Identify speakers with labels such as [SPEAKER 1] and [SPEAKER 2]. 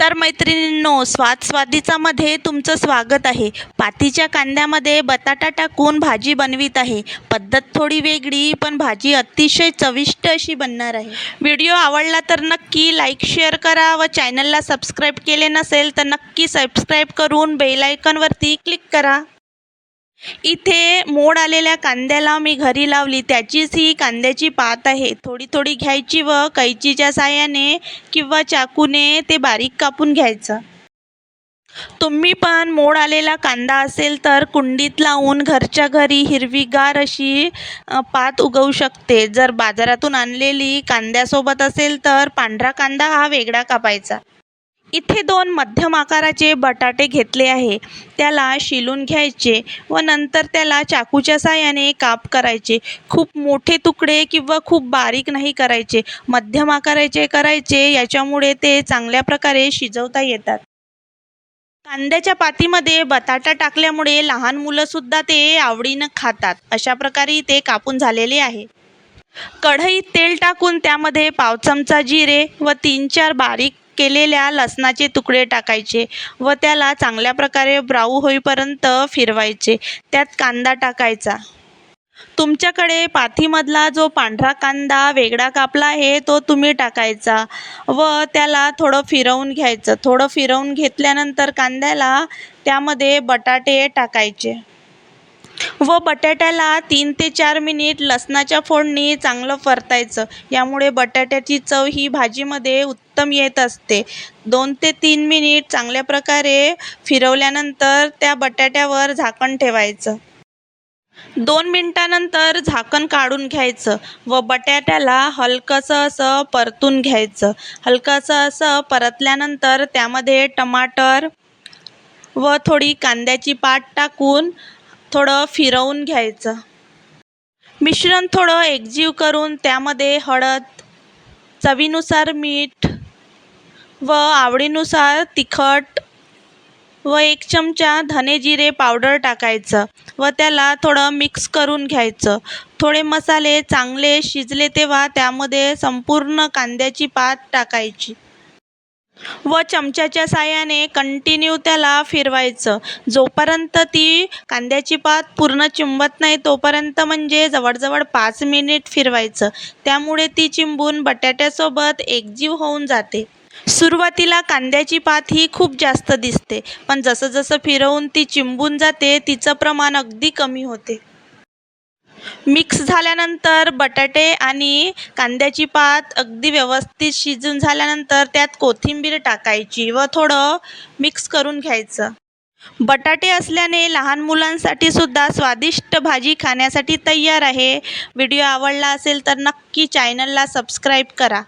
[SPEAKER 1] तर मैत्रिणींनो स्वाद स्वादिचामध्ये तुमचं स्वागत आहे. पातीच्या कांद्यामध्ये बटाटा टाकून भाजी बनवित आहे. पद्धत थोडी वेगळी पण भाजी अतिशय चविष्ट अशी बनणार आहे. व्हिडिओ आवडला तर नक्की लाईक शेअर करा व चॅनलला सबस्क्राईब केले नसेल तर नक्की सबस्क्राईब करून बेल आयकॉनवरती क्लिक करा. इथे मोड आलेल्या कांद्याला मी घरी लावली. त्याचीच ही कांद्याची पात आहे. थोडी थोडी घ्यायची व कैचीच्या साहाय्याने किंवा चाकूने ते बारीक कापून घ्यायचं. तुम्ही पण मोड आलेला कांदा असेल तर कुंडीत लावून घरच्या घरी हिरवीगार अशी पात उगवू शकते. जर बाजारातून आणलेली कांद्यासोबत असेल तर पांढरा कांदा हा वेगळा कापायचा. इथे दोन मध्यम आकाराचे बटाटे घेतले आहे. त्याला शिलून घ्यायचे व नंतर त्याला चाकूच्या साहाय्याने काप करायचे. खूप मोठे तुकडे किंवा खूप बारीक नाही करायचे. मध्यम आकाराचे करायचे याच्यामुळे ते चांगल्या प्रकारे शिजवता येतात. कांद्याच्या पातीमध्ये बटाटा टाकल्यामुळे लहान मुलंसुद्धा ते आवडीनं खातात. अशा प्रकारे ते कापून झालेले आहे. कढईत तेल टाकून त्यामध्ये पाव चमचा जिरे व तीन चार बारीक केलेल्या लसणाचे तुकडे टाकायचे व त्याला चांगल्या प्रकारे ब्राऊ होईपर्यंत फिरवायचे. त्यात कांदा टाकायचा. तुमच्याकडे पाथीमधला जो पांढरा कांदा वेगळा कापला आहे तो तुम्ही टाकायचा व त्याला थोडं फिरवून घ्यायचं. थोडं फिरवून घेतल्यानंतर कांद्याला त्यामध्ये बटाटे टाकायचे. व बटाट्याला तीन ते चार मिनिट लसणाच्या फोडणी चांगलं परतायचं. यामुळे बटाट्याची चव ही भाजीमध्ये उत्तम येत असते. दोन ते तीन मिनिट चांगल्या प्रकारे फिरवल्यानंतर त्या बटाट्यावर झाकण ठेवायचं. दोन मिनटानंतर झाकण काढून घ्यायचं व बटाट्याला हलकंसं असं परतून घ्यायचं. हलकंसं असं परतल्यानंतर त्यामध्ये टमाटर व थोडी कांद्याची पात टाकून थोडं फिरवून घ्यायचं. मिश्रण थोडं एकजीव करून त्यामध्ये हळद चवीनुसार मीठ व आवडीनुसार तिखट व एक चमचा धने जिरे पावडर टाकायचं व त्याला थोडं मिक्स करून घ्यायचं. थोडे मसाले चांगले शिजले तेव्हा त्यामध्ये संपूर्ण कांद्याची पात टाकायची. व चमच्याच्या साहाय्याने कंटिन्यू त्याला फिरवायचं. जोपर्यंत ती कांद्याची पात पूर्ण चिंबत नाही तोपर्यंत म्हणजे जवळजवळ पाच मिनिट फिरवायचं. त्यामुळे ती चिंबून बटाट्यासोबत एकजीव होऊन जाते. सुरुवातीला कांद्याची पात ही खूप जास्त दिसते पण जसं जसं फिरवून ती चिंबून जाते तिचं प्रमाण अगदी कमी होते. मिक्स झाल्यानंतर बटाटे आणि कांद्याची पात अगदी व्यवस्थित शिजून झाल्यानंतर त्यात कोथिंबीर टाकायची व थोडं मिक्स करून घ्यायचं. बटाटे असल्याने लहान मुलांसाठी सुद्धा स्वादिष्ट भाजी खाण्यासाठी तयार आहे. व्हिडिओ आवडला असेल तर नक्की चॅनलला सबस्क्राईब करा.